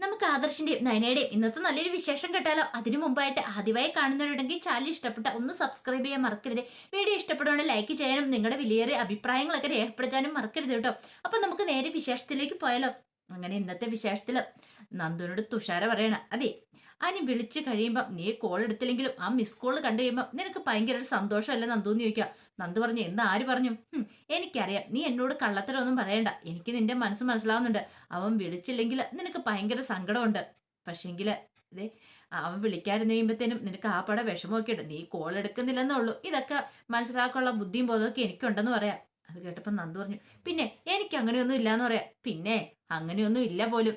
നമുക്ക് ആദർശിന്റെയും നയനയുടെയും ഇന്നത്തെ നല്ലൊരു വിശേഷം കേട്ടാലോ? അതിനു മുമ്പായിട്ട് ആദ്യമായി കാണുന്നവരുണ്ടെങ്കിൽ ചാനൽ ഇഷ്ടപ്പെട്ട ഒന്ന് സബ്സ്ക്രൈബ് ചെയ്യാൻ മറക്കരുത്. വീഡിയോ ഇഷ്ടപ്പെടുവാണെങ്കിൽ ലൈക്ക് ചെയ്യാനും നിങ്ങളുടെ വിലയേറിയ അഭിപ്രായങ്ങളൊക്കെ രേഖപ്പെടുത്താനും മറക്കരുത് കേട്ടോ. അപ്പൊ നമുക്ക് നേരെ വിശേഷത്തിലേക്ക് പോയാലോ? അങ്ങനെ ഇന്നത്തെ വിശേഷത്തിൽ നന്ദുനോട് തുഷാര പറയണ. അതെ അനി വിളിച്ചു കഴിയുമ്പോൾ നീ കോൾ എടുത്തില്ലെങ്കിലും ആ മിസ് കോൾ കണ്ടു കഴിയുമ്പോൾ നിനക്ക് ഭയങ്കര ഒരു സന്തോഷമല്ലേ നന്ദു എന്ന് ചോദിക്കുക. നന്ദു പറഞ്ഞു എന്താ? ആര് പറഞ്ഞു? "ഹും, എനിക്കറിയാം. നീ എന്നോട് കള്ളത്തരമൊന്നും പറയണ്ട. എനിക്ക് നിന്റെ മനസ്സ് മനസ്സിലാവുന്നുണ്ട്. അവൻ വിളിച്ചില്ലെങ്കിൽ നിനക്ക് ഭയങ്കര സങ്കടമുണ്ട്. പക്ഷേങ്കിൽ ഇതേ അവൻ വിളിക്കാതിരുന്ന് കഴിയുമ്പോഴത്തേനും നിനക്ക് ആ പട വിഷമമൊക്കെ ഉണ്ട് നീ കോൾ എടുക്കുന്നില്ലെന്നേ ഉള്ളൂ. ഇതൊക്കെ മനസ്സിലാക്കാനുള്ള ബുദ്ധിയും ബോധമൊക്കെ എനിക്കുണ്ടെന്ന് പറയാം. അത് കേട്ടപ്പോൾ നന്ദു പറഞ്ഞു പിന്നെ എനിക്ക് അങ്ങനെയൊന്നും ഇല്ലാന്ന് പറയാം. പിന്നെ അങ്ങനെയൊന്നും ഇല്ല പോലും.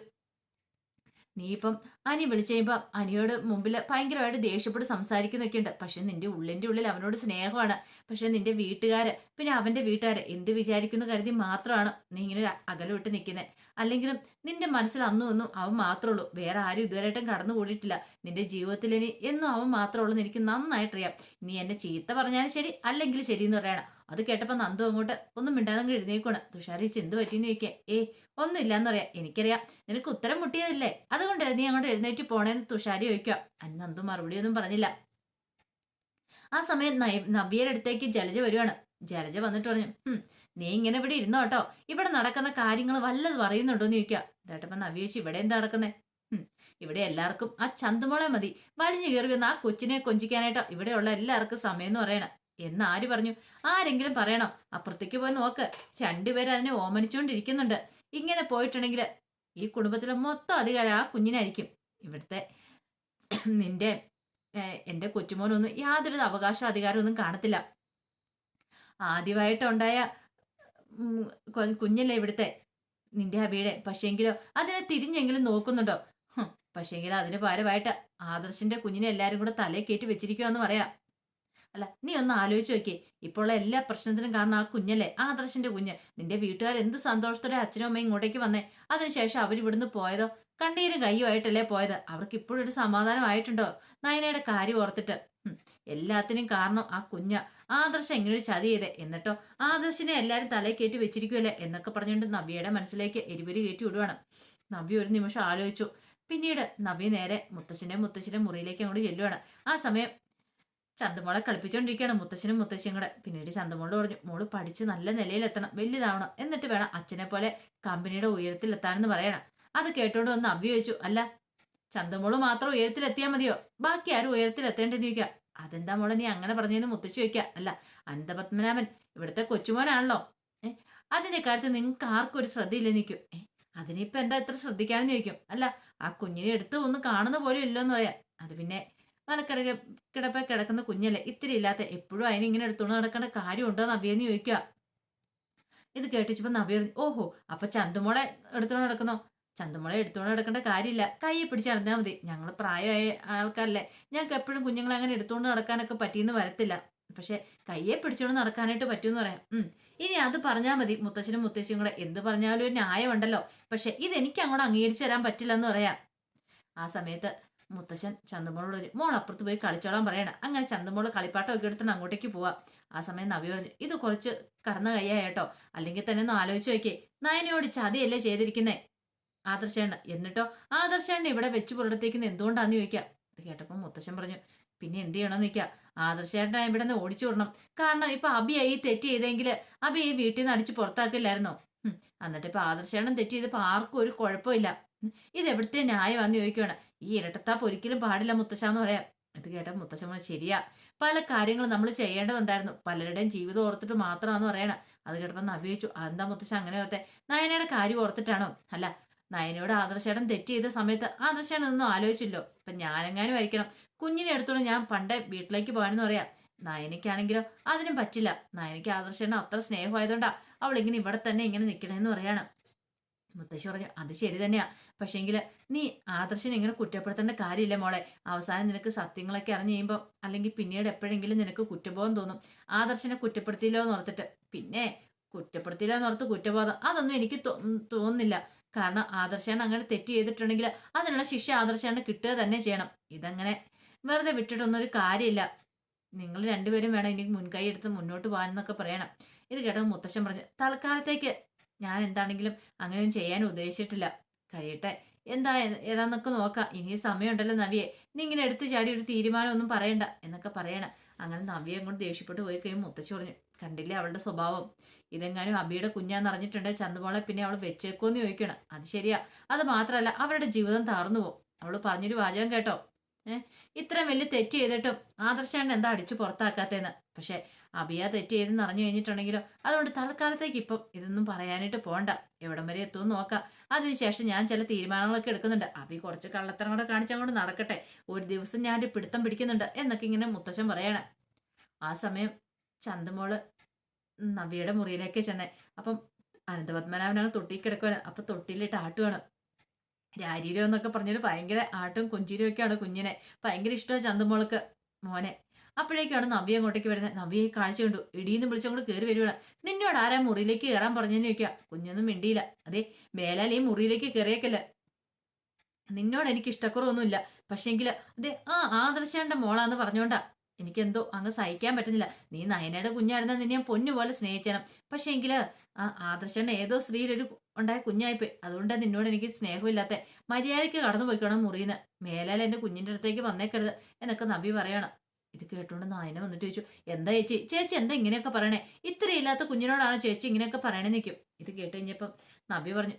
നീ ഇപ്പം അനി വിളിച്ചു കഴിയുമ്പോൾ അനിയോട് മുമ്പിൽ ഭയങ്കരമായിട്ട് ദേഷ്യപ്പെട്ട് സംസാരിക്കുന്നൊക്കെ ഉണ്ട് പക്ഷെ നിന്റെ ഉള്ളിന്റെ ഉള്ളിൽ അവനോട് സ്നേഹമാണ്. പക്ഷെ നിന്റെ വീട്ടുകാർ പിന്നെ അവന്റെ വീട്ടുകാർ എന്ത് വിചാരിക്കുന്നു കരുതി മാത്രമാണ് നീ ഇങ്ങനെ ഒരു അകലെ വിട്ട് നിൽക്കുന്നത് അല്ലെങ്കിലും നിന്റെ മനസ്സിൽ അന്നും ഒന്നും അവൻ മാത്രമേ ഉള്ളൂ. വേറെ ആരും ഇതുവരെയായിട്ടും കടന്നു കൂടിയിട്ടില്ല നിന്റെ ജീവിതത്തിൽ ഇനി എന്നും അവൻ മാത്രമേ ഉള്ളൂ എനിക്ക് നന്നായിട്ടറിയാം. നീ എന്നെ ചീത്ത പറഞ്ഞാലും ശരി അല്ലെങ്കിൽ ശരി എന്ന് പറയണം. അത് കേട്ടപ്പോൾ നന്ദു അങ്ങോട്ട് ഒന്നും മിണ്ടാതെ എഴുന്നേക്കോണ് തുഷാരിച്ച് എന്ത് പറ്റിയെന്ന് ചോദിക്കുക ഏ ഒന്നും ഇല്ലാന്ന് പറയാം. എനിക്കറിയാം. നിനക്ക് ഉത്തരം മുട്ടിയതല്ലേ. അതുകൊണ്ട് നീ അങ്ങോട്ട് എഴുന്നേറ്റ് പോണേന്ന് തുഷാരി ചോദിക്കുക അന്ന് നന്ദു മറുപടി ഒന്നും പറഞ്ഞില്ല. ആ സമയം നവ്യയുടെ അടുത്തേക്ക് ജലജ വരുവാണ്. ജലജ വന്നിട്ട് പറഞ്ഞു നീ ഇങ്ങനെ ഇവിടെ ഇരുന്നോ കേട്ടോ. ഇവിടെ നടക്കുന്ന കാര്യങ്ങൾ വല്ലത് പറയുന്നുണ്ടോ? എന്ന് ചോദിക്കുക കേട്ടപ്പോ നവ്യ ചോദിച്ചു ഇവിടെ എന്താ നടക്കുന്നേ? ഇവിടെ എല്ലാവർക്കും ആ ചന്തുമോളെ മതി. വലിഞ്ഞു കയറി വന്ന ആ കൊച്ചിനെ കൊഞ്ചിക്കാനായിട്ടോ. ഇവിടെയുള്ള എല്ലാവർക്കും സമയം എന്ന് പറയണം. എന്ന് ആര് പറഞ്ഞു? ആരെങ്കിലും പറയണം. അപ്പുറത്തേക്ക് പോയി നോക്ക്. രണ്ടുപേരും അതിനെ ഓമനിച്ചുകൊണ്ടിരിക്കുന്നുണ്ട് ഇങ്ങനെ പോയിട്ടുണ്ടെങ്കിൽ ഈ കുടുംബത്തിലെ മൊത്തം അധികാരം ആ കുഞ്ഞിനായിരിക്കും. ഇവിടുത്തെ നിന്റെ എന്റെ കൊച്ചുമോനൊന്നും യാതൊരു അവകാശ അധികാരമൊന്നും കാണത്തില്ല. ആദ്യമായിട്ടുണ്ടായ കുഞ്ഞല്ലേ ഇവിടുത്തെ? നിന്റെ അബിയുടെ പക്ഷേങ്കിലോ അതിനെ തിരിഞ്ഞെങ്കിലും നോക്കുന്നുണ്ടോ? ഹും, പക്ഷേങ്കിലോ അതിന് പകരമായിട്ട് ആദർശിന്റെ കുഞ്ഞിനെ എല്ലാരും കൂടെ തലേ കയറ്റി വെച്ചിരിക്കുവാന്ന് പറയാം. അല്ല നീ ഒന്ന് ആലോചിച്ച് നോക്കിയേ ഇപ്പോൾ ഉള്ള എല്ലാ പ്രശ്നത്തിനും കാരണം ആ കുഞ്ഞല്ലേ? ആ ആദർശന്റെ കുഞ്ഞ്. നിന്റെ വീട്ടുകാർ എന്ത് സന്തോഷത്തോടെ അച്ഛനും അമ്മയും ഇങ്ങോട്ടേക്ക് വന്നേ? അതിനുശേഷം അവർ ഇവിടുന്ന് പോയതോ? കണ്ണീരും കയ്യുമായിട്ടല്ലേ പോയത്? അവർക്ക് ഇപ്പോഴൊരു സമാധാനമായിട്ടുണ്ടോ നയനയുടെ കാര്യം ഓർത്തിട്ട്. എല്ലാത്തിനും കാരണം ആ കുഞ്ഞ. ആദർശം എങ്ങനെ ഒരു ചതി ചെയ്തേ. എന്നിട്ടോ? ആദർശിനെ എല്ലാവരും തലയിൽ കയറ്റി വെച്ചിരിക്കുമല്ലേ എന്നൊക്കെ പറഞ്ഞുകൊണ്ട് നവ്യയുടെ മനസ്സിലേക്ക് എരിപൊരി കയറ്റി വിടുവാണ്. നവ്യ ഒരു നിമിഷം ആലോചിച്ചു. പിന്നീട് നവ്യ നേരെ മുത്തശ്ശനെ മുത്തശ്ശിന്റെ മുറിയിലേക്ക് അങ്ങോട്ട് ചെല്ലുവാണ്. ആ സമയം ചന്തമോളെ കളിപ്പിച്ചുകൊണ്ടിരിക്കുകയാണ് മുത്തശ്ശനും മുത്തശ്ശിയും കൂടെ. പിന്നീട് ചന്തമോളോട് പറഞ്ഞു മോൾ പഠിച്ച് നല്ല നിലയിലെത്തണം വലുതാവണം എന്നിട്ട് വേണം അച്ഛനെ പോലെ കമ്പനിയുടെ ഉയരത്തിലെത്താനെന്ന് പറയണം. അത് കേട്ടോണ്ട് വന്ന് അവ്യ ചോദിച്ചു അല്ല ചന്തമോൾ മാത്രം ഉയരത്തിലെത്തിയാൽ മതിയോ? ബാക്കി ആരും ഉയരത്തിലെത്തേണ്ടെന്ന് ചോദിക്കുക അതെന്താ മോളെ നീ അങ്ങനെ പറഞ്ഞതെന്ന് മുത്തശ്ശി ചോദിക്കുക അല്ല അനന്തപത്മനാഭൻ ഇവിടുത്തെ കൊച്ചുമോനാണല്ലോ. ഏ അതിന്റെ കാര്യത്തിൽ നിങ്ങൾക്ക് ആർക്കും ഒരു ശ്രദ്ധയില്ലെന്ന് നിൽക്കും ഏ അതിനിപ്പോ എന്താ ഇത്ര ശ്രദ്ധിക്കാനെന്ന് ചോദിക്കും? അല്ല ആ കുഞ്ഞിനെ എടുത്തു ഒന്ന് കാണുന്ന പോലും ഇല്ലെന്ന് പറയാം. അത് പിന്നെ മലക്കിടക കിടപ്പ കിടക്കുന്ന കുഞ്ഞല്ലേ? ഇത്തിരി ഇല്ലാത്ത എപ്പോഴും അതിനെ ഇങ്ങനെ എടുത്തോണ്ട് നടക്കേണ്ട കാര്യമുണ്ടോ നവ്യെന്ന് ചോദിക്കുക ഇത് കേട്ടിച്ചപ്പോ നവ്യ പറഞ്ഞു, ഓഹോ അപ്പൊ ചന്തുമോളെ എടുത്തോണ്ട് നടക്കുന്നോ? ചന്തുമോളെ എടുത്തോണ്ട് നടക്കേണ്ട കാര്യമില്ല. കൈ പിടിച്ച് നടന്നാൽ മതി. ഞങ്ങൾ പ്രായമായ ആൾക്കാരല്ലേ. ഞങ്ങൾക്ക് എപ്പോഴും കുഞ്ഞുങ്ങളെ അങ്ങനെ എടുത്തുകൊണ്ട് നടക്കാനൊക്കെ പറ്റിയെന്ന് വരത്തില്ല. പക്ഷെ കയ്യെ പിടിച്ചുകൊണ്ട് നടക്കാനായിട്ട് പറ്റുമെന്ന് പറയാം. ഉം. ഇനി അത് പറഞ്ഞാൽ മതി. മുത്തശ്ശനും മുത്തശ്ശിയും കൂടെ എന്ത് പറഞ്ഞാലും ഒരു ന്യായമുണ്ടല്ലോ. പക്ഷെ ഇതെനിക്ക് അങ്ങോട്ട് അംഗീകരിച്ചു തരാൻ പറ്റില്ല എന്ന് പറയാം. ആ സമയത്ത് മുത്തശ്ശൻ ചന്തമോളോട് പറഞ്ഞു മോൾ അപ്പുറത്ത് പോയി കളിച്ചോളാൻ പറയണം. അങ്ങനെ ചന്തമോൾ കളിപ്പാട്ടമൊക്കെ എടുത്തിട്ട് അങ്ങോട്ടേക്ക് പോവാം. ആ സമയം നവി പറഞ്ഞു ഇത് കുറച്ച് കടന്ന കേട്ടോ. അല്ലെങ്കിൽ തന്നെ ഒന്ന് ആലോചിച്ച് നോക്കിയേ. നയനയോട് ചതിയല്ലേ ചെയ്തിരിക്കുന്നേ? ആദർശേണ്ണ. എന്നിട്ടോ? ആദർശേണ്ണ ഇവിടെ വെച്ച് പുറത്തേക്കുന്ന എന്തുകൊണ്ടാന്ന് ചോദിക്കാം? ഇത് കേട്ടപ്പോൾ മുത്തശ്ശൻ പറഞ്ഞു പിന്നെ എന്ത് ചെയ്യണമെന്ന് ചോദിക്കുക ആദർശേട്ടൻ ഇവിടെ നിന്ന് ഓടിച്ചു വിടണം. കാരണം ഇപ്പൊ അബി ഈ തെറ്റ് ചെയ്തെങ്കിൽ അബി ഈ വീട്ടിൽ നിന്ന് അടിച്ച് പുറത്താക്കില്ലായിരുന്നോ. എന്നിട്ട് ഇപ്പൊ തെറ്റ് ചെയ്തപ്പോൾ ആർക്കും ഒരു കുഴപ്പമില്ല. ഇത് എവിടുത്തെ ന്യായമാന്ന് ചോദിക്കുകയാണ് ഈ ഇരട്ടത്താപ്പ് ഒരിക്കലും പാടില്ല മുത്തശ്ശ എന്ന് പറയാം. ഇത് കേട്ട മുത്തശ്ശമ്മ ശരിയാ. പല കാര്യങ്ങളും നമ്മൾ ചെയ്യേണ്ടതുണ്ടായിരുന്നു. പലരുടെയും ജീവിതം ഓർത്തിട്ട് മാത്രമാണെന്ന് പറയണം. അത് കേട്ടപ്പോൾ നവ്യിച്ചു അതെന്താ മുത്തശ്ശ അങ്ങനെ ഓർത്തെ നയനയുടെ കാര്യം ഓർത്തിട്ടാണോ? അല്ല നയനയോട് ആദർശേടൻ തെറ്റ് ചെയ്ത സമയത്ത് ആദർശേടൻ ഒന്നും ആലോചിച്ചില്ലോ. ഇപ്പം ഞാനെങ്ങാനും ആയിരിക്കണം കുഞ്ഞിനെ എടുത്തോണ്ട് ഞാൻ പണ്ടേ വീട്ടിലേക്ക് പോകാനെന്ന് പറയാം. നയനയ്ക്കാണെങ്കിലോ അതിനും പറ്റില്ല. നയനയ്ക്ക് ആദർശേടൻ അത്ര സ്നേഹമായതുകൊണ്ടാ അവളിങ്ങനെ ഇവിടെ തന്നെ ഇങ്ങനെ നിൽക്കണമെന്ന് പറയാണ്. മുത്തശ്ശി പറഞ്ഞു അത് ശരി തന്നെയാ. പക്ഷേങ്കിൽ നീ ആദർശനെ ഇങ്ങനെ കുറ്റപ്പെടുത്തേണ്ട കാര്യമില്ല മോളെ. അവസാനം നിനക്ക് സത്യങ്ങളൊക്കെ അറിഞ്ഞു കഴിയുമ്പോൾ അല്ലെങ്കിൽ പിന്നീട് എപ്പോഴെങ്കിലും നിനക്ക് കുറ്റബോധം തോന്നും. ആദർശനെ കുറ്റപ്പെടുത്തിയില്ലോ എന്ന് ഓർത്തിട്ട്. പിന്നെ കുറ്റപ്പെടുത്തിയില്ല എന്ന് ഓർത്ത് കുറ്റബോധം അതൊന്നും എനിക്ക് തോന്നുന്നില്ല. കാരണം ആദർശാണ് അങ്ങനെ തെറ്റ് ചെയ്തിട്ടുണ്ടെങ്കിൽ അതിനുള്ള ശിക്ഷ ആദർശാണ് കിട്ടുക തന്നെ ചെയ്യണം. ഇതങ്ങനെ വെറുതെ വിട്ടിട്ടൊന്നും ഒരു കാര്യമില്ല. നിങ്ങൾ രണ്ടുപേരും വേണം ഇനി മുൻകൈ എടുത്ത് മുന്നോട്ട് പോകാനെന്നൊക്കെ പറയണം. ഇത് കേട്ടോ മുത്തശ്ശൻ പറഞ്ഞു തൽക്കാലത്തേക്ക് ഞാൻ എന്താണെങ്കിലും അങ്ങനെ ചെയ്യാൻ ഉദ്ദേശിച്ചിട്ടില്ല. കഴിയട്ടെ. എന്താ ഏതാന്നൊക്കെ നോക്കാം. ഇനി സമയമുണ്ടല്ലോ നവിയെ. നീ ഇങ്ങനെ എടുത്തു ചാടി ഒരു തീരുമാനം ഒന്നും പറയണ്ട എന്നൊക്കെ പറയണ. അങ്ങനെ നവിയെ അങ്ങോട്ട് ദേഷ്യപ്പെട്ട് പോയി കഴിയും മുത്തശ്ശി പറഞ്ഞു കണ്ടില്ലേ അവളുടെ സ്വഭാവം? ഇതെങ്ങാനും അബിയുടെ കുഞ്ഞാന്ന് അറിഞ്ഞിട്ടുണ്ട്. ചന്ദ്രമോളെ പിന്നെ അവൾ വെച്ചേക്കോന്ന് ചോദിക്കണം. അത് ശരിയാ. അത് മാത്രമല്ല അവരുടെ ജീവിതം താർന്നു പോകും അവൾ പറഞ്ഞൊരു വാചകം കേട്ടോ. ഏഹ് ഇത്രയും വലിയ തെറ്റ് ചെയ്തിട്ടും ആദർശാണ്ട് എന്താ അടിച്ചു പുറത്താക്കാത്തേന്ന് പക്ഷെ അബിയ തെറ്റ് ചെയ്തെന്ന് അറിഞ്ഞു കഴിഞ്ഞിട്ടുണ്ടെങ്കിലോ? അതുകൊണ്ട് തൽക്കാലത്തേക്ക് ഇപ്പം ഇതൊന്നും പറയാനായിട്ട് പോണ്ട. എവിടം വരെ എത്തുമെന്ന് നോക്കാം. അതിനുശേഷം ഞാൻ ചില തീരുമാനങ്ങളൊക്കെ എടുക്കുന്നുണ്ട്. അബി കുറച്ച് കള്ളത്തരം കൂടെ കാണിച്ചങ്ങോട്ട് നടക്കട്ടെ. ഒരു ദിവസം ഞാൻ പിടുത്തം പിടിക്കുന്നുണ്ട് എന്നൊക്കെ ഇങ്ങനെ മുത്തശ്ശൻ പറയണേ. ആ സമയം ചന്തമോൾ നവിയുടെ മുറിയിലേക്ക് ചെന്നേ. അപ്പം അനന്തപത്മനാഭനങ്ങൾ തൊട്ടി കിടക്കുവാണ് അപ്പൊ തൊട്ടിയിലിട്ട് ആട്ടുവാണ്. രാരീരം എന്നൊക്കെ പറഞ്ഞൊരു ഭയങ്കര ആട്ടും കുഞ്ചിരിയൊക്കെയാണ് കുഞ്ഞിനെ. ഭയങ്കര ഇഷ്ടമാണ് ചന്തമോൾക്ക് മോനെ. അപ്പോഴേക്കാണ് നവ്യ അങ്ങോട്ടേക്ക് വരുന്നത്. നവ്യ കാഴ്ച കണ്ടു. ഇടീന്ന് വിളിച്ചങ്ങോട്ട് കയറി വരുവാണ് നിന്നോട് ആരാ മുറിയിലേക്ക് കയറാൻ പറഞ്ഞെന്ന് ചോദിക്കുക. കുഞ്ഞൊന്നും മിണ്ടിയില്ല. അതെ മേലാൽ ഈ മുറിയിലേക്ക് കയറിയേക്കല്ല നിന്നോട് എനിക്ക് ഇഷ്ടക്കുറവൊന്നുമില്ല. പക്ഷേങ്കിൽ അതെ ആ ആദർശാന്റെ മോളാന്ന് പറഞ്ഞോണ്ടാ. എനിക്കെന്തോ അങ്ങ് സഹിക്കാൻ പറ്റുന്നില്ല. നീ നയനയുടെ കുഞ്ഞായിരുന്ന നിന്നെ ഞാൻ പൊന്നുപോലെ സ്നേഹിച്ചണം പക്ഷേ എങ്കിൽ ആ ആദർശന്റെ ഏതോ സ്ത്രീയുടെ ഒരു ഉണ്ടായ കുഞ്ഞായിപ്പോയി. അതുകൊണ്ട് നിന്നോട് എനിക്ക് സ്നേഹമില്ലാത്ത മര്യാദയ്ക്ക് കടന്നു പോയിക്കണം മുറിയുന്ന. മേലാൽ എന്റെ കുഞ്ഞിന്റെ അടുത്തേക്ക് വന്നേക്കരുത് എന്നൊക്കെ നബി പറയണം. ഇത് കേട്ടുകൊണ്ട് നായന വന്നിട്ട് ചോദിച്ചു എന്താ ചേച്ചി? ചേച്ചി എന്താ ഇങ്ങനെയൊക്കെ പറയണേ? ഇത്ര ഇല്ലാത്ത കുഞ്ഞിനോടാണ് ചേച്ചി ഇങ്ങനെയൊക്കെ പറയണേ നിൽക്കും ഇത് കേട്ട് കഴിഞ്ഞപ്പം നബി പറഞ്ഞു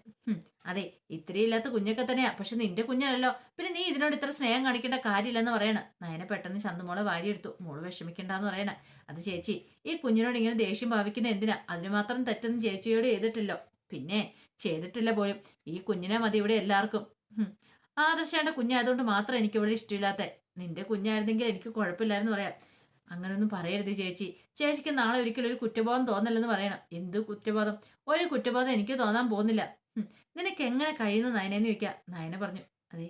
അതെ ഇത്രയും ഇല്ലാത്ത കുഞ്ഞൊക്കെ തന്നെയാ പക്ഷെ നിന്റെ കുഞ്ഞല്ലോ പിന്നെ നീ ഇതിനോട് ഇത്ര സ്നേഹം കാണിക്കേണ്ട കാര്യമില്ലെന്ന് പറയണ. നയനെ പെട്ടെന്ന് ചന്തുമോളെ വാരിയെടുത്തു. മോൾ വിഷമിക്കണ്ടെന്ന് പറയണ. അത് ചേച്ചി ഈ കുഞ്ഞിനോട് ഇങ്ങനെ ദേഷ്യം ഭാവിക്കുന്ന എന്തിനാ? അതിന് മാത്രം തെറ്റൊന്നും ചേച്ചിയോട് ചെയ്തിട്ടില്ലോ. പിന്നെ ചെയ്തിട്ടില്ല പോലും. ഈ കുഞ്ഞിനെ മതി ഇവിടെ എല്ലാവർക്കും. ആദർശയുടെ കുഞ്ഞായതുകൊണ്ട് മാത്രം എനിക്ക് ഇവിടെ ഇഷ്ടമില്ലാത്ത. നിന്റെ കുഞ്ഞായിരുന്നെങ്കിൽ എനിക്ക് കുഴപ്പമില്ലായിരുന്നു പറയാം. അങ്ങനെയൊന്നും പറയരുത് ചേച്ചി. ചേച്ചിക്ക് നാളെ ഒരിക്കലും ഒരു കുറ്റബോധം തോന്നല്ലെന്ന് പറയണം. എന്ത് കുറ്റബോധം? ഒരു കുറ്റബോധം എനിക്ക് തോന്നാൻ പോകുന്നില്ല. നിനക്ക് എങ്ങനെ കഴിയുന്ന നയനെന്ന് ചോദിക്കുക നയന പറഞ്ഞു അതെ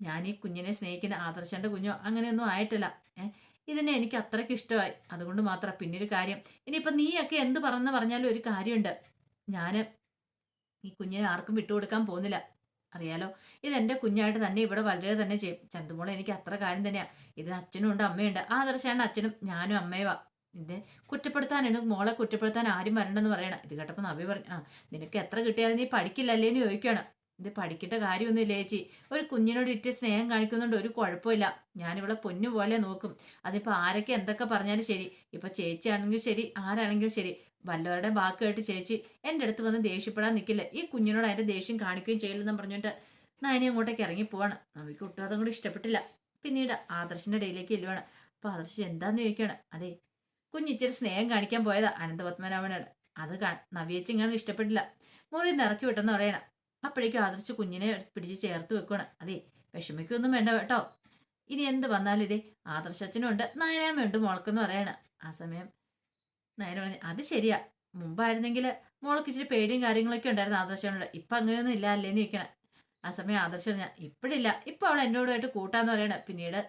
ഞാൻ ഈ കുഞ്ഞിനെ സ്നേഹിക്കുന്ന ആദർശന്റെ കുഞ്ഞോ? അങ്ങനെയൊന്നും ആയിട്ടില്ല. ഇതിനെ എനിക്ക് അത്രയ്ക്ക് ഇഷ്ടമായി. അതുകൊണ്ട് മാത്രം പിന്നെ ഒരു കാര്യം. ഇനിയിപ്പം നീയൊക്കെ എന്ത് പറഞ്ഞെന്ന് പറഞ്ഞാലും ഒരു കാര്യമുണ്ട് ഞാൻ ഈ കുഞ്ഞിനെ ആർക്കും വിട്ടുകൊടുക്കാൻ പോകുന്നില്ല. അറിയാലോ ഇത് എന്റെ കുഞ്ഞായിട്ട് തന്നെ ഇവിടെ വളരെ തന്നെ ചെയ്യും. ചന്തുമോളെ എനിക്ക് അത്ര കാര്യം തന്നെയാണ് ഇത് അച്ഛനും ഉണ്ട് അമ്മയുണ്ട്. ആദർശാണ് അച്ഛനും ഞാനും അമ്മയുവാ ഇത് കുറ്റപ്പെടുത്താനാണ് മോളെ കുറ്റപ്പെടുത്താൻ ആരും വരണ്ടെന്ന് പറയണം. ഇത് കേട്ടപ്പോൾ നബി പറഞ്ഞു ആ നിനക്ക് എത്ര കിട്ടിയാലും നീ പഠിക്കില്ലല്ലേ എന്ന് ചോദിക്കണം ഇത് പഠിക്കേണ്ട കാര്യമൊന്നുമില്ല ചേച്ചി. ഒരു കുഞ്ഞിനോട് ഇറ്റ് സ്നേഹം കാണിക്കുന്നുണ്ട് ഒരു കുഴപ്പമില്ല. ഞാനിവിടെ പൊന്നു പോലെ നോക്കും. അതിപ്പോൾ ആരൊക്കെ എന്തൊക്കെ പറഞ്ഞാലും ശരി. ഇപ്പൊ ചേച്ചി ആണെങ്കിൽ ശരി ആരാണെങ്കിലും ശരി. വല്ലവരുടെ വാക്ക് കേട്ട് ചേച്ചി എന്റെ അടുത്ത് വന്ന് ദേഷ്യപ്പെടാൻ നിൽക്കില്ല ഈ കുഞ്ഞിനോട് അതിന്റെ ദേഷ്യം കാണിക്കുകയും ചെയ്യില്ലെന്ന് പറഞ്ഞിട്ട് നയനെ അങ്ങോട്ടേക്ക് ഇറങ്ങി പോവാണ്. നമുക്ക് ഒട്ടും അതും കൂടി ഇഷ്ടപ്പെട്ടില്ല. പിന്നീട് ആദർശിന്റെ ഇടയിലേക്ക് ചെല്ലുവാണ്. അപ്പോൾ ആദർശ് എന്താന്ന് ചോദിക്കുകയാണ് അതെ കുഞ്ഞിച്ചിരി സ്നേഹം കാണിക്കാൻ പോയതാ അനന്തപത്മനാഭനോട്. അത് കാ നവിയച്ച് ഇങ്ങനെ ഇഷ്ടപ്പെട്ടില്ല. മുറി നിറക്കി വിട്ടെന്ന് പറയണം. അപ്പോഴേക്കും ആദർശ് കുഞ്ഞിനെ പിടിച്ച് ചേർത്ത് വെക്കണം അതെ വിഷമിക്കൊന്നും വേണ്ട കേട്ടോ. ഇനി എന്ത് വന്നാലും ഇതേ ആദർശച്ചനുണ്ട് നായനാമ്മയുണ്ട് മോൾക്കെന്ന് പറയണ. ആ സമയം നയന പറഞ്ഞു അത് ശരിയാ. മുമ്പായിരുന്നെങ്കിൽ മോൾക്ക് ഇച്ചിരി പേടിയും കാര്യങ്ങളൊക്കെ ഉണ്ടായിരുന്നു ആദർശനോട്. ഇപ്പൊ അങ്ങനെയൊന്നും ഇല്ല അല്ലേന്ന് ചോദിക്കണം. ആ സമയം ആദർശം ഞാൻ ഇപ്പോഴില്ല ഇപ്പൊ അവൾ എന്നോടുമായിട്ട് കൂട്ടാന്ന് പറയണ. പിന്നീട്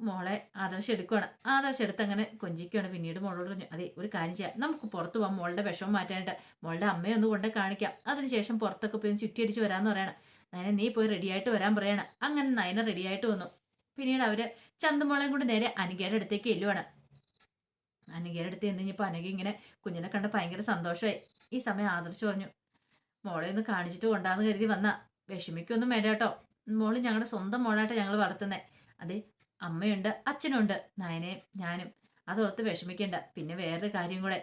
മോളെ ആദർശം എടുക്കുകയാണ് ആദർശം എടുത്ത് അങ്ങനെ കൊഞ്ചിക്കുകയാണ് പിന്നീട് മോളോട് പറഞ്ഞു അതെ ഒരു കാര്യം ചെയ്യാം. നമുക്ക് പുറത്ത് പോകാം മോളുടെ വിഷമം മാറ്റാനായിട്ട് മോളുടെ അമ്മയെ ഒന്ന് കൊണ്ട് കാണിക്കാം. അതിനുശേഷം പുറത്തൊക്കെ പോയി ചുറ്റിയടിച്ച് വരാമെന്ന് പറയണം. നയന നീ പോയി റെഡിയായിട്ട് വരാൻ പറയണം. അങ്ങനെ നയന റെഡിയായിട്ട് വന്നു. പിന്നീട് അവർ ചന്തുമോളെയും കൊണ്ട് നേരെ അനികയുടെ അടുത്തേക്ക് എല്ലുവാണ് അനുകേടെ അടുത്ത് എന്ന് അനഘ ഇങ്ങനെ കുഞ്ഞിനെ കണ്ട് ഭയങ്കര സന്തോഷമായി ഈ സമയം ആദർശ് പറഞ്ഞു മോളെ ഒന്ന് കാണിച്ചിട്ട് കൊണ്ടാന്ന് കരുതി വന്ന. വിഷമിക്കൊന്നും വേണ്ട കേട്ടോ. മോൾ ഞങ്ങളുടെ സ്വന്തം മോളായിട്ട് ഞങ്ങൾ വളർത്തുന്നത് അതെ അമ്മയുണ്ട് അച്ഛനുണ്ട് നയനയും ഞാനും. അതോർത്ത് വിഷമിക്കണ്ട. പിന്നെ വേറൊരു കാര്യം കൂടെ.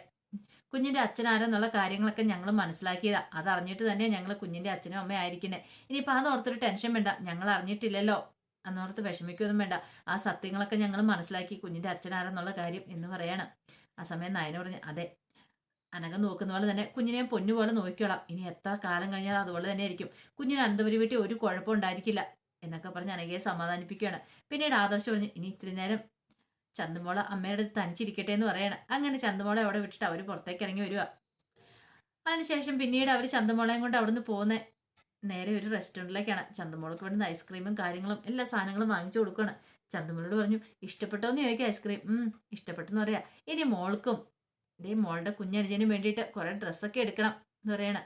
കുഞ്ഞിന്റെ അച്ഛനാരെന്നുള്ള കാര്യങ്ങളൊക്കെ ഞങ്ങൾ മനസ്സിലാക്കിയതാ. അത് അറിഞ്ഞിട്ട് തന്നെ ഞങ്ങൾ കുഞ്ഞിന്റെ അച്ഛനും അമ്മയും ആയിരിക്കുന്നത് ഇനിയിപ്പോൾ അതോർത്തൊരു ടെൻഷൻ വേണ്ട. ഞങ്ങൾ അറിഞ്ഞിട്ടില്ലല്ലോ അന്നോർത്ത് വിഷമിക്കൊന്നും വേണ്ട. ആ സത്യങ്ങളൊക്കെ ഞങ്ങൾ മനസ്സിലാക്കി കുഞ്ഞിന്റെ അച്ഛനാരെന്നുള്ള കാര്യം എന്ന് പറയണം. ആ സമയം നയന പറഞ്ഞു അതെ അനകം നോക്കുന്ന പോലെ തന്നെ കുഞ്ഞിനെ പൊന്നു പോലെ നോക്കിക്കോളാം. ഇനി എത്ര കാലം കഴിഞ്ഞാൽ അതുപോലെ തന്നെ ആയിരിക്കും. കുഞ്ഞിന് അനന്തപുരി വീട്ടിൽ ഒരു കുഴപ്പം ഉണ്ടായിരിക്കില്ല. എന്നൊക്കെ പറഞ്ഞ് അനഘയെ സമാധാനിപ്പിക്കുകയാണ്. പിന്നീട് ആദർശ് പറഞ്ഞു ഇനി ഇത്ര നേരം ചന്ദമോള അമ്മയുടെ തനിച്ചിരിക്കട്ടെ എന്ന് പറയണം. അങ്ങനെ ചന്ദമോളെ അവിടെ വിട്ടിട്ട് അവർ പുറത്തേക്ക് ഇറങ്ങി വരിക അതിനുശേഷം പിന്നീട് അവർ ചന്ദമോളയും കൊണ്ട് അവിടുന്ന് പോകുന്ന നേരെ ഒരു റെസ്റ്റോറന്റിലേക്കാണ് ചന്ദമോളക്ക് വേണ്ടുന്ന ഐസ്ക്രീമും കാര്യങ്ങളും എല്ലാ സാധനങ്ങളും വാങ്ങിച്ചു കൊടുക്കുകയാണ്. ചന്ദമോളോട് പറഞ്ഞു ഇഷ്ടപ്പെട്ടോന്ന് ചോദിക്കുക ഐസ്ക്രീം. ഇഷ്ടപ്പെട്ടെന്ന് പറയാ. ഇനി മോൾക്കും ഇതേ മോളുടെ കുഞ്ഞനുജനും വേണ്ടിയിട്ട് കുറെ ഡ്രസ്സൊക്കെ എടുക്കണം എന്ന് പറയണ.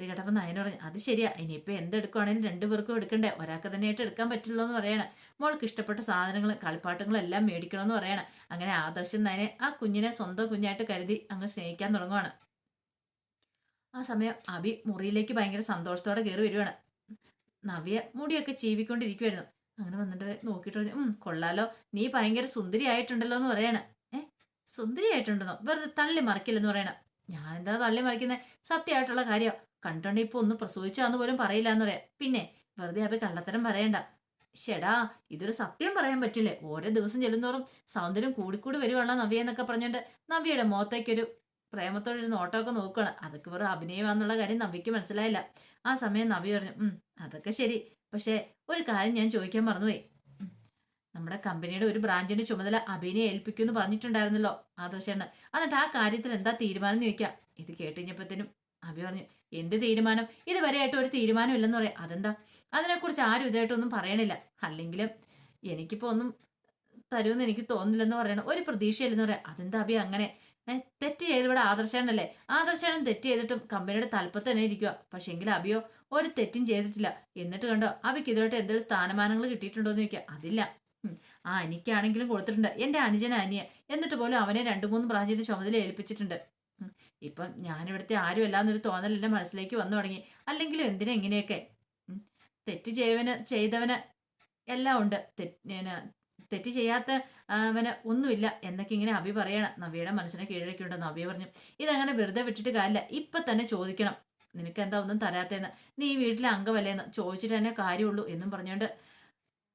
ഇത് കേട്ടപ്പോൾ നയന പറഞ്ഞു അത് ശരിയാ ഇനിയിപ്പോൾ എന്തെടുക്കുവാണെങ്കിലും രണ്ടുപേർക്കും എടുക്കണ്ടേ ഒരാൾക്ക് തന്നെയായിട്ട് എടുക്കാൻ പറ്റില്ലോ എന്ന് പറയണം. മോൾക്ക് ഇഷ്ടപ്പെട്ട സാധനങ്ങൾ കളിപ്പാട്ടങ്ങളും എല്ലാം മേടിക്കണമെന്ന് പറയണം. അങ്ങനെ ആദർശം നയനെ ആ കുഞ്ഞിനെ സ്വന്തം കുഞ്ഞായിട്ട് കരുതി അങ്ങ് സ്നേഹിക്കാൻ തുടങ്ങുവാണ്. ആ സമയം അബി മുറിയിലേക്ക് ഭയങ്കര സന്തോഷത്തോടെ കയറി വരുവാണ്. നവ്യ മുടിയൊക്കെ ചീവിക്കൊണ്ടിരിക്കുവായിരുന്നു. അങ്ങനെ വന്നിട്ട് നോക്കിയിട്ട് പറഞ്ഞു കൊള്ളാലോ നീ ഭയങ്കര സുന്ദരിയായിട്ടുണ്ടല്ലോ എന്ന് പറയണം. ഏ സുന്ദരിയായിട്ടുണ്ടെന്നോ? വെറുതെ തള്ളി മറിക്കില്ലെന്ന് പറയണം. ഞാൻ എന്താ തള്ളി മറിക്കുന്നത് സത്യമായിട്ടുള്ള കാര്യം? കണ്ടോണ്ട് ഇപ്പൊ ഒന്ന് പ്രസവിച്ചാന്ന് പോലും പറയില്ല എന്ന് പറയാം. പിന്നെ വെറുതെ അപ്പൊ കള്ളത്തരം പറയണ്ട. ഷെടാ ഇതൊരു സത്യം പറയാൻ പറ്റില്ലേ? ഓരോ ദിവസം ചെല്ലുന്നോറും സൗന്ദര്യം കൂടിക്കൂടി വരുവാണല്ലോ നവ്യ എന്നൊക്കെ പറഞ്ഞുകൊണ്ട് നവ്യയുടെ മുഖത്തേക്കൊരു പ്രേമത്തോടെ ഒരു നോട്ടമൊക്കെ നോക്കുകയാണ് അതൊക്കെ വെറും അഭിനയമാന്നുള്ള കാര്യം നവ്യക്ക് മനസ്സിലായില്ല. ആ സമയം നവ്യ പറഞ്ഞു ഉം അതൊക്കെ ശരി. പക്ഷേ ഒരു കാര്യം ഞാൻ ചോദിക്കാൻ മറന്നുപോയി. നമ്മുടെ കമ്പനിയുടെ ഒരു ബ്രാഞ്ചിന്റെ ചുമതല അഭിനയെ ഏൽപ്പിക്കുമെന്ന് പറഞ്ഞിട്ടുണ്ടായിരുന്നല്ലോ ആദർശേണ് എന്നിട്ട് ആ കാര്യത്തിൽ എന്താ തീരുമാനം ചോദിക്കാം. ഇത് കേട്ടുകഴിഞ്ഞപ്പോഴത്തേനും അഭി പറഞ്ഞു എന്ത് തീരുമാനം? ഇതുവരെയായിട്ട് ഒരു തീരുമാനം ഇല്ലെന്ന് പറയാം. അതെന്താ? അതിനെക്കുറിച്ച് ആരും ഇതായിട്ടൊന്നും പറയണില്ല. അല്ലെങ്കിലും എനിക്കിപ്പോൾ ഒന്നും തരുമെന്ന് എനിക്ക് തോന്നുന്നില്ലെന്ന് പറയണം. ഒരു പ്രതീക്ഷയില്ലെന്ന് പറയാം. അതെന്താ അഭി അങ്ങനെ? തെറ്റ് ചെയ്ത് ഇവിടെ ആദർശാണല്ലേ ആദർശാണ് തെറ്റ് ചെയ്തിട്ടും കമ്പനിയുടെ തലപ്പത്ത് തന്നെ ഇരിക്കുക പക്ഷെ എങ്കിലും അഭിയോ ഒരു തെറ്റും ചെയ്തിട്ടില്ല. എന്നിട്ട് കണ്ടോ അഭിക്ക് ഇതുമായിട്ട് എന്തെങ്കിലും സ്ഥാനമാനങ്ങൾ കിട്ടിയിട്ടുണ്ടോ എന്ന് ചോദിക്കുക അതില്ല. ആ എനിക്കാണെങ്കിലും കൊടുത്തിട്ടുണ്ട്. എന്റെ അനുജന അനിയ എന്നിട്ട് പോലും അവനെ രണ്ടു മൂന്ന് ബ്രാഞ്ചിന്റെ ചുമതല ഏൽപ്പിച്ചിട്ടുണ്ട്. ഇപ്പം ഞാനിവിടുത്തെ ആരും അല്ലാന്നൊരു തോന്നൽ എന്റെ മനസ്സിലേക്ക് വന്നു തുടങ്ങി. അല്ലെങ്കിലും എന്തിനാ എങ്ങനെയൊക്കെ തെറ്റ് ചെയ്യവന് ചെയ്തവന് എല്ലാം ഉണ്ട്. തെറ്റ് ചെയ്യാത്ത അവന് ഒന്നുമില്ല എന്നൊക്കെ ഇങ്ങനെ അഭി പറയണം. നവിയുടെ മനസ്സിനെ കീഴടക്കിയുണ്ട് നവ്യ പറഞ്ഞു. ഇതങ്ങനെ വെറുതെ വിട്ടിട്ട് കാര്യമില്ല ഇപ്പൊ തന്നെ ചോദിക്കണം. നിനക്ക് എന്താ ഒന്നും തരാത്തേന്ന്? നീ വീട്ടിലെ അംഗമല്ലേന്ന് ചോദിച്ചിട്ട് തന്നെ കാര്യമുള്ളൂ എന്നും പറഞ്ഞുകൊണ്ട്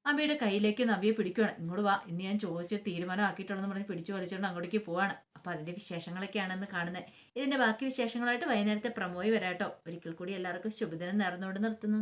അബിയുടെ കയ്യിലേക്ക് നവ്യെ പിടിക്കുകയാണ്. ഇങ്ങോട്ട് വാ ഇന്ന് ഞാൻ ചോദിച്ച് തീരുമാനമാക്കിയിട്ടുണ്ടെന്ന് പറഞ്ഞ് പിടിച്ചു വലിച്ചുകൊണ്ട് അങ്ങോട്ടേക്ക് പോവാണ്. അപ്പൊ അതിന്റെ വിശേഷങ്ങളൊക്കെയാണെന്ന് കാണുന്നത് ഇതിന്റെ ബാക്കി വിശേഷങ്ങളായിട്ട് വൈകുന്നേരത്തെ പ്രമോയി വരാട്ടോ. ഒരിക്കൽ കൂടി എല്ലാവർക്കും ശുഭദിനം നേർന്നുകൊണ്ട് നിർത്തുന്നു.